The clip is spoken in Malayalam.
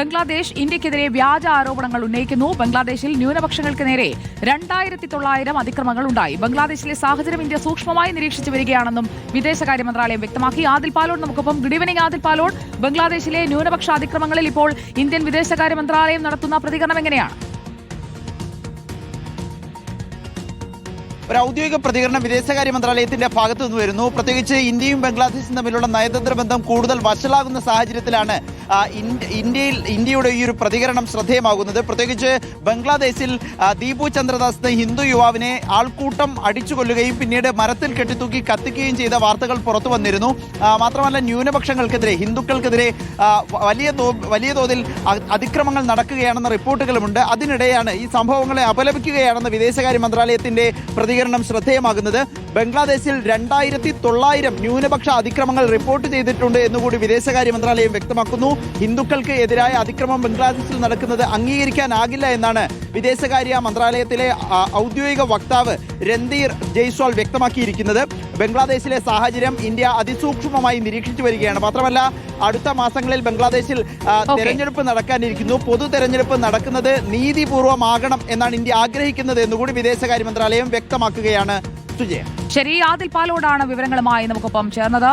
ബംഗ്ലാദേശ് ഇന്ത്യക്കെതിരെ വ്യാജ ആരോപണങ്ങൾ ഉന്നയിക്കുന്നു. ബംഗ്ലാദേശിൽ ന്യൂനപക്ഷങ്ങൾക്ക് നേരെ രണ്ടായിരത്തി തൊള്ളായിരം അതിക്രമങ്ങൾ ഉണ്ടായി. ബംഗ്ലാദേശിലെ സാഹചര്യം ഇന്ത്യ സൂക്ഷ്മമായി നിരീക്ഷിച്ചു വരികയാണെന്നും വിദേശകാര്യ മന്ത്രാലയം വ്യക്തമാക്കി. ആദിൽ പാലോട് നമുക്കൊപ്പം. ഗുഡ് ഈവനിംഗ് ആദിൽ പാലോട് ബംഗ്ലാദേശിലെ ന്യൂനപക്ഷ അതിക്രമങ്ങളിൽ ഇപ്പോൾ ഇന്ത്യൻ വിദേശകാര്യ മന്ത്രാലയം നടത്തുന്ന പ്രതികരണം എങ്ങനെയാണ്? ഒരു ഔദ്യോഗിക പ്രതികരണം വിദേശകാര്യ മന്ത്രാലയത്തിന്റെ ഭാഗത്തു നിന്ന് വരുന്നു. പ്രത്യേകിച്ച് ഇന്ത്യയും ബംഗ്ലാദേശും തമ്മിലുള്ള നയതന്ത്ര ബന്ധം കൂടുതൽ വഷളാകുന്ന സാഹചര്യത്തിലാണ് ഇന്ത്യയിൽ ഇന്ത്യയുടെ ഈ ഒരു പ്രതികരണം ശ്രദ്ധേയമാകുന്നത്. പ്രത്യേകിച്ച് ബംഗ്ലാദേശിൽ ദീപു ചന്ദ്രദാസ് എന്ന ഹിന്ദു യുവാവിനെ ആൾക്കൂട്ടം അടിച്ചു കൊല്ലുകയും പിന്നീട് മരത്തിൽ കെട്ടിത്തൂക്കി കത്തിക്കുകയും ചെയ്ത വാർത്തകൾ പുറത്തു വന്നിരുന്നു. മാത്രമല്ല ന്യൂനപക്ഷങ്ങൾക്കെതിരെ ഹിന്ദുക്കൾക്കെതിരെ വലിയ വലിയ തോതിൽ അതിക്രമങ്ങൾ നടക്കുകയാണെന്ന റിപ്പോർട്ടുകളുമുണ്ട്. അതിനിടെയാണ് ഈ സംഭവങ്ങളെ അപലപിക്കുകയാണെന്ന് വിദേശകാര്യ മന്ത്രാലയത്തിന്റെ പ്രതികരണം ശ്രദ്ധേയമാകുന്നത്. ബംഗ്ലാദേശിൽ രണ്ടായിരത്തി തൊള്ളായിരം ന്യൂനപക്ഷ അതിക്രമങ്ങൾ റിപ്പോർട്ട് ചെയ്തിട്ടുണ്ട് എന്നുകൂടി വിദേശകാര്യ മന്ത്രാലയം വ്യക്തമാക്കുന്നു. ഹിന്ദുക്കൾക്ക് എതിരായ അതിക്രമം ബംഗ്ലാദേശിൽ നടക്കുന്നത് അംഗീകരിക്കാനാകില്ല എന്നാണ് വിദേശകാര്യ മന്ത്രാലയത്തിലെ ഔദ്യോഗിക വക്താവ് രൺധീർ ജയ്സ്വാൾ വ്യക്തമാക്കിയിരിക്കുന്നത്. ബംഗ്ലാദേശിലെ സാഹചര്യം ഇന്ത്യ അതിസൂക്ഷ്മമായി നിരീക്ഷിച്ചു വരികയാണ്. മാത്രമല്ല അടുത്ത മാസങ്ങളിൽ ബംഗ്ലാദേശിൽ. തെരഞ്ഞെടുപ്പ് നടക്കാനിരിക്കുന്നു. പൊതു തെരഞ്ഞെടുപ്പ് നടക്കുന്നത് നീതിപൂർവമാകണം എന്നാണ് ഇന്ത്യ ആഗ്രഹിക്കുന്നത് എന്നുകൂടി വിദേശകാര്യ മന്ത്രാലയം വ്യക്തമാക്കുകയാണ്. സുജയ. ശരി ആദിൽ പാലോടാണ് വിവരങ്ങളുമായി നമുക്കൊപ്പം ചേർന്നത്.